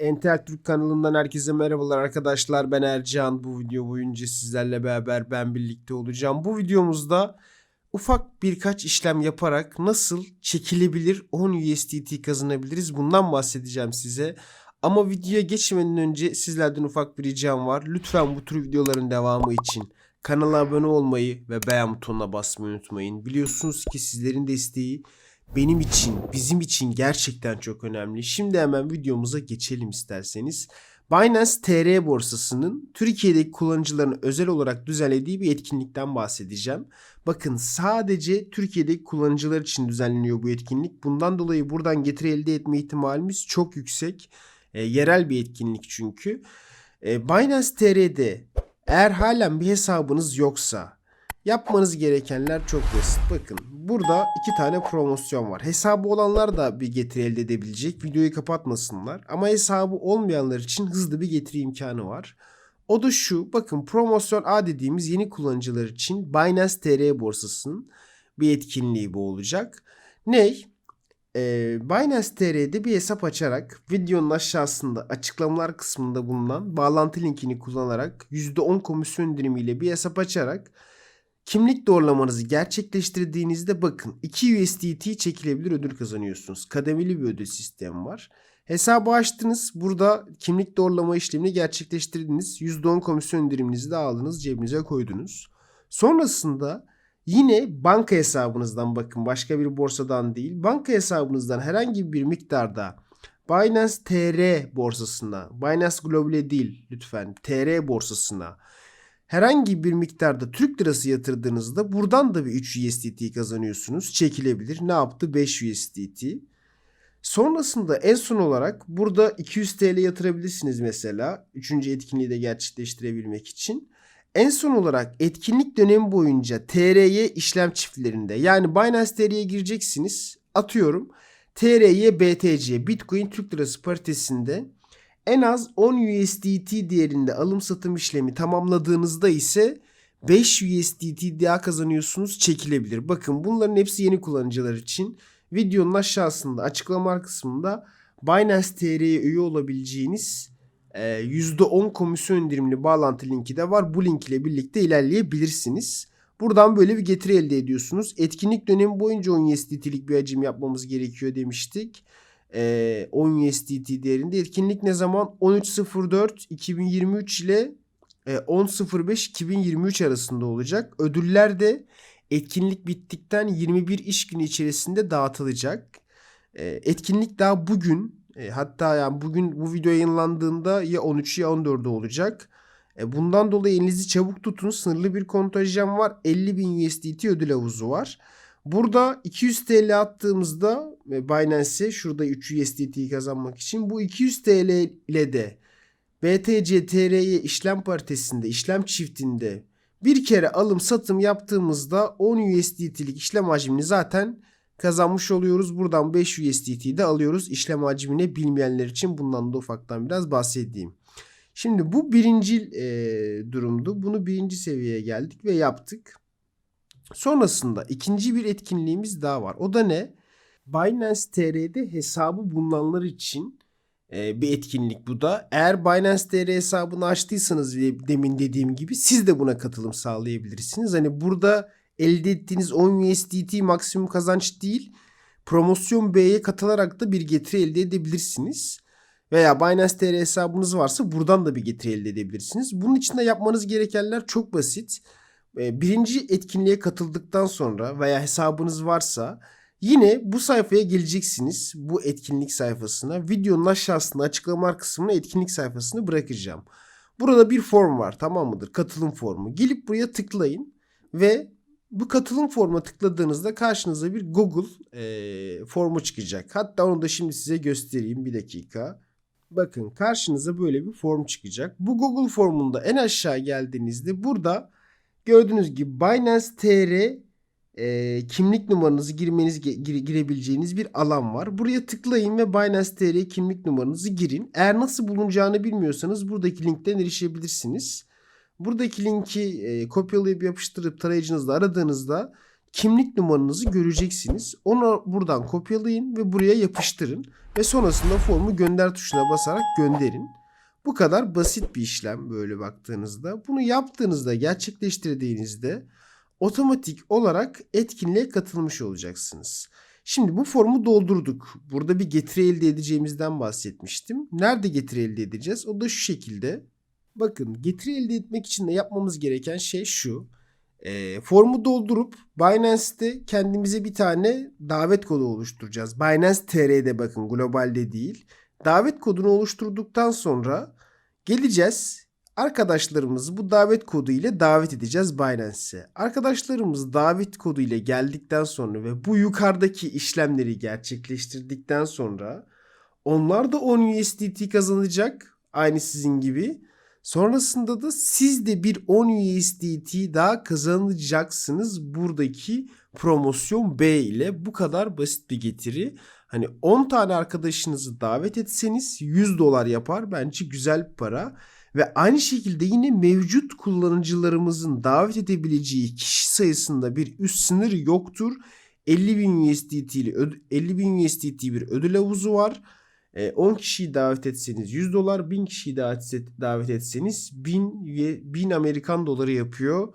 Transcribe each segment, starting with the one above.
Entel Türk kanalından herkese merhabalar arkadaşlar. Ben Ercan. Bu video boyunca sizlerle beraber ben birlikte olacağım. Bu videomuzda ufak birkaç işlem yaparak nasıl çekilebilir 10 USDT kazanabiliriz bundan bahsedeceğim size. Ama videoya geçmeden önce sizlerden ufak bir ricam var. Lütfen bu tür videoların devamı için kanala abone olmayı ve beğen butonuna basmayı unutmayın. Biliyorsunuz ki sizlerin desteği benim için, bizim için gerçekten çok önemli. Şimdi hemen videomuza geçelim isterseniz. Binance TR borsasının Türkiye'deki kullanıcıların özel olarak düzenlediği bir etkinlikten bahsedeceğim. Bakın sadece Türkiye'deki kullanıcılar için düzenleniyor bu etkinlik. Bundan dolayı buradan getiri elde etme ihtimalimiz çok yüksek. E, yerel bir etkinlik çünkü. E, Binance TR'de eğer halen bir hesabınız yoksa Yapmanız gerekenler çok basit. Bakın burada iki tane promosyon var. Hesabı olanlar da bir getiri elde edebilecek. Videoyu kapatmasınlar. Ama hesabı olmayanlar için hızlı bir getiri imkanı var. O da şu. Bakın promosyon A dediğimiz yeni kullanıcılar için Binance TR borsasının bir etkinliği bu olacak. Ney? Ee, Binance TR'de bir hesap açarak videonun aşağısında açıklamalar kısmında bulunan bağlantı linkini kullanarak %10 komisyon indirimiyle bir hesap açarak Kimlik doğrulamanızı gerçekleştirdiğinizde bakın 2 USDT çekilebilir ödül kazanıyorsunuz. Kademeli bir ödül sistemi var. Hesabı açtınız. Burada kimlik doğrulama işlemini gerçekleştirdiniz. %10 komisyon indiriminizi de aldınız. Cebinize koydunuz. Sonrasında yine banka hesabınızdan bakın başka bir borsadan değil. Banka hesabınızdan herhangi bir miktarda Binance TR borsasına, Binance Global'e değil lütfen TR borsasına herhangi bir miktarda Türk lirası yatırdığınızda buradan da bir 3 USDT kazanıyorsunuz. Çekilebilir. Ne yaptı? 5 USDT. Sonrasında en son olarak burada 200 TL yatırabilirsiniz mesela. Üçüncü etkinliği de gerçekleştirebilmek için. En son olarak etkinlik dönemi boyunca TRY işlem çiftlerinde yani Binance TR'ye gireceksiniz. Atıyorum TRY BTC Bitcoin Türk Lirası paritesinde en az 10 USDT değerinde alım satım işlemi tamamladığınızda ise 5 USDT daha kazanıyorsunuz çekilebilir. Bakın bunların hepsi yeni kullanıcılar için. Videonun aşağısında açıklama kısmında Binance TR'ye üye olabileceğiniz %10 e, komisyon indirimli bağlantı linki de var. Bu link ile birlikte ilerleyebilirsiniz. Buradan böyle bir getiri elde ediyorsunuz. Etkinlik dönemi boyunca 10 USDT'lik bir hacim yapmamız gerekiyor demiştik e, 10 USDT değerinde. Etkinlik ne zaman? 13.04 2023 ile e, 10.05 2023 arasında olacak. Ödüller de etkinlik bittikten 21 iş günü içerisinde dağıtılacak. E, etkinlik daha bugün e, hatta yani bugün bu video yayınlandığında ya 13 ya 14'de olacak. E, bundan dolayı elinizi çabuk tutun. Sınırlı bir kontenjan var. 50.000 USDT ödül havuzu var. Burada 200 TL attığımızda Binance'e şurada 3 USDT kazanmak için bu 200 TL ile de BTC TR'ye işlem paritesinde işlem çiftinde bir kere alım satım yaptığımızda 10 USDT'lik işlem hacmini zaten kazanmış oluyoruz. Buradan 5 USDT de alıyoruz. İşlem hacmini bilmeyenler için bundan da ufaktan biraz bahsedeyim. Şimdi bu birinci e, durumdu. Bunu birinci seviyeye geldik ve yaptık. Sonrasında ikinci bir etkinliğimiz daha var. O da ne? Binance TR'de hesabı bulunanlar için e, bir etkinlik bu da. Eğer Binance TR hesabını açtıysanız demin dediğim gibi siz de buna katılım sağlayabilirsiniz. Hani burada elde ettiğiniz 10 USDT maksimum kazanç değil. Promosyon B'ye katılarak da bir getiri elde edebilirsiniz. Veya Binance TR hesabınız varsa buradan da bir getiri elde edebilirsiniz. Bunun için de yapmanız gerekenler çok basit. Ee, birinci etkinliğe katıldıktan sonra veya hesabınız varsa yine bu sayfaya geleceksiniz. Bu etkinlik sayfasına. Videonun aşağısında açıklama kısmına etkinlik sayfasını bırakacağım. Burada bir form var tamam mıdır? Katılım formu. Gelip buraya tıklayın ve bu katılım formuna tıkladığınızda karşınıza bir Google e, formu çıkacak. Hatta onu da şimdi size göstereyim bir dakika. Bakın karşınıza böyle bir form çıkacak. Bu Google formunda en aşağı geldiğinizde burada Gördüğünüz gibi Binance TR e, kimlik numaranızı girmeniz gire, girebileceğiniz bir alan var. Buraya tıklayın ve Binance TR kimlik numaranızı girin. Eğer nasıl bulunacağını bilmiyorsanız buradaki linkten erişebilirsiniz. Buradaki linki e, kopyalayıp yapıştırıp tarayıcınızda aradığınızda kimlik numaranızı göreceksiniz. Onu buradan kopyalayın ve buraya yapıştırın. Ve sonrasında formu gönder tuşuna basarak gönderin. Bu kadar basit bir işlem böyle baktığınızda. Bunu yaptığınızda, gerçekleştirdiğinizde otomatik olarak etkinliğe katılmış olacaksınız. Şimdi bu formu doldurduk. Burada bir getiri elde edeceğimizden bahsetmiştim. Nerede getiri elde edeceğiz? O da şu şekilde. Bakın getiri elde etmek için de yapmamız gereken şey şu. E, formu doldurup Binance'te kendimize bir tane davet kodu oluşturacağız. Binance TR'de bakın globalde değil. Davet kodunu oluşturduktan sonra geleceğiz. Arkadaşlarımızı bu davet kodu ile davet edeceğiz Binance'e. Arkadaşlarımız davet kodu ile geldikten sonra ve bu yukarıdaki işlemleri gerçekleştirdikten sonra onlar da 10 USDT kazanacak. Aynı sizin gibi. Sonrasında da siz de bir 10 USDT daha kazanacaksınız buradaki promosyon B ile. Bu kadar basit bir getiri. Hani 10 tane arkadaşınızı davet etseniz 100 dolar yapar. Bence güzel bir para. Ve aynı şekilde yine mevcut kullanıcılarımızın davet edebileceği kişi sayısında bir üst sınır yoktur. 50.000 USDT ile 50.000 USDT bir ödül havuzu var. 10 kişiyi davet etseniz 100 dolar, 1000 kişiyi davet etseniz 1000, 1000 Amerikan doları yapıyor.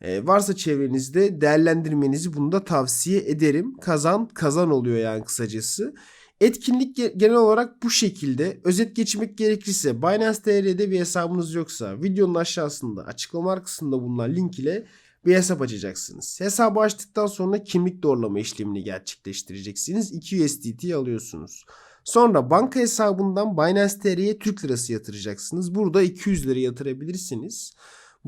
Ee, varsa çevrenizde değerlendirmenizi bunu da tavsiye ederim. Kazan kazan oluyor yani kısacası. Etkinlik genel olarak bu şekilde. Özet geçmek gerekirse Binance TR'de bir hesabınız yoksa videonun aşağısında açıklama kısmında bulunan link ile bir hesap açacaksınız. Hesabı açtıktan sonra kimlik doğrulama işlemini gerçekleştireceksiniz. 2 USDT alıyorsunuz. Sonra banka hesabından Binance TR'ye Türk lirası yatıracaksınız. Burada 200 lira yatırabilirsiniz.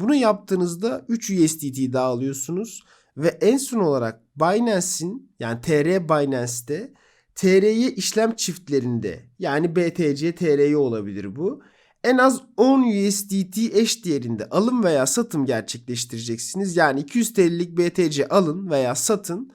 Bunu yaptığınızda 3 USDT daha alıyorsunuz. Ve en son olarak Binance'in yani TR Binance'te TR'ye işlem çiftlerinde yani BTC TR'ye olabilir bu. En az 10 USDT eş değerinde alım veya satım gerçekleştireceksiniz. Yani 200 TL'lik BTC alın veya satın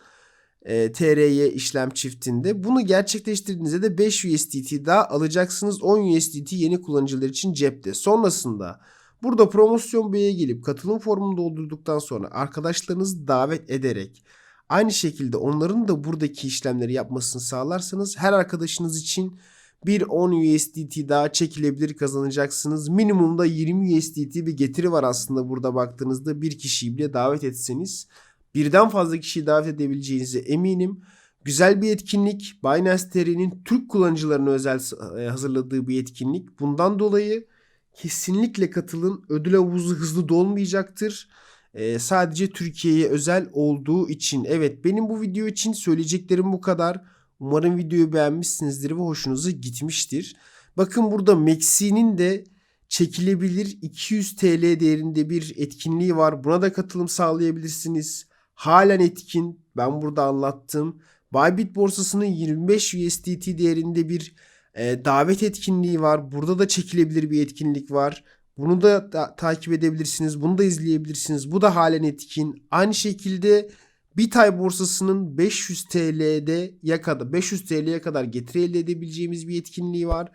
e, TR'ye işlem çiftinde. Bunu gerçekleştirdiğinizde de 5 USDT daha alacaksınız. 10 USDT yeni kullanıcılar için cepte. Sonrasında burada promosyon B'ye gelip katılım formunu doldurduktan sonra arkadaşlarınızı davet ederek aynı şekilde onların da buradaki işlemleri yapmasını sağlarsanız her arkadaşınız için bir 10 USDT daha çekilebilir kazanacaksınız. Minimumda 20 USDT bir getiri var aslında burada baktığınızda bir kişiyi bile davet etseniz birden fazla kişiyi davet edebileceğinize eminim. Güzel bir etkinlik. Binance TR'nin Türk kullanıcılarına özel e, hazırladığı bir etkinlik. Bundan dolayı kesinlikle katılın. Ödül havuzu hızlı dolmayacaktır. Ee, sadece Türkiye'ye özel olduğu için. Evet benim bu video için söyleyeceklerim bu kadar. Umarım videoyu beğenmişsinizdir ve hoşunuza gitmiştir. Bakın burada Mexi'nin de çekilebilir 200 TL değerinde bir etkinliği var. Buna da katılım sağlayabilirsiniz. Halen etkin. Ben burada anlattım. Bybit borsasının 25 USDT değerinde bir e, davet etkinliği var. Burada da çekilebilir bir etkinlik var. Bunu da, da takip edebilirsiniz. Bunu da izleyebilirsiniz. Bu da halen etkin. Aynı şekilde Bitay borsasının 500 TL'de ya kadar 500 TL'ye kadar getiri elde edebileceğimiz bir etkinliği var.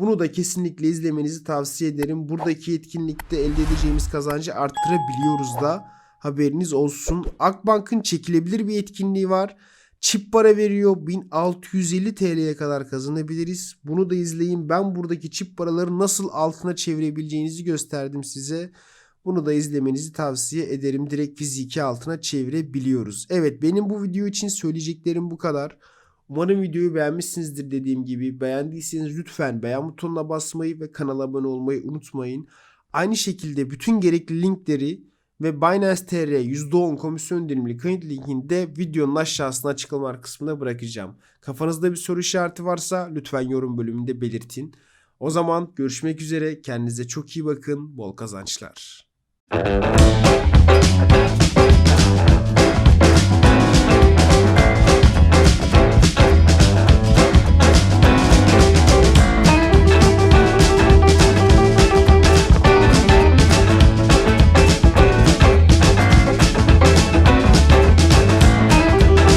Bunu da kesinlikle izlemenizi tavsiye ederim. Buradaki etkinlikte elde edeceğimiz kazancı arttırabiliyoruz da haberiniz olsun. Akbank'ın çekilebilir bir etkinliği var. Çip para veriyor. 1650 TL'ye kadar kazanabiliriz. Bunu da izleyin. Ben buradaki çip paraları nasıl altına çevirebileceğinizi gösterdim size. Bunu da izlemenizi tavsiye ederim. Direkt fiziki altına çevirebiliyoruz. Evet benim bu video için söyleyeceklerim bu kadar. Umarım videoyu beğenmişsinizdir dediğim gibi. Beğendiyseniz lütfen beğen butonuna basmayı ve kanala abone olmayı unutmayın. Aynı şekilde bütün gerekli linkleri ve Binance TR %10 komisyon dilimli kayıt linkini de videonun aşağısına açıklama kısmına bırakacağım. Kafanızda bir soru işareti varsa lütfen yorum bölümünde belirtin. O zaman görüşmek üzere. Kendinize çok iyi bakın. Bol kazançlar.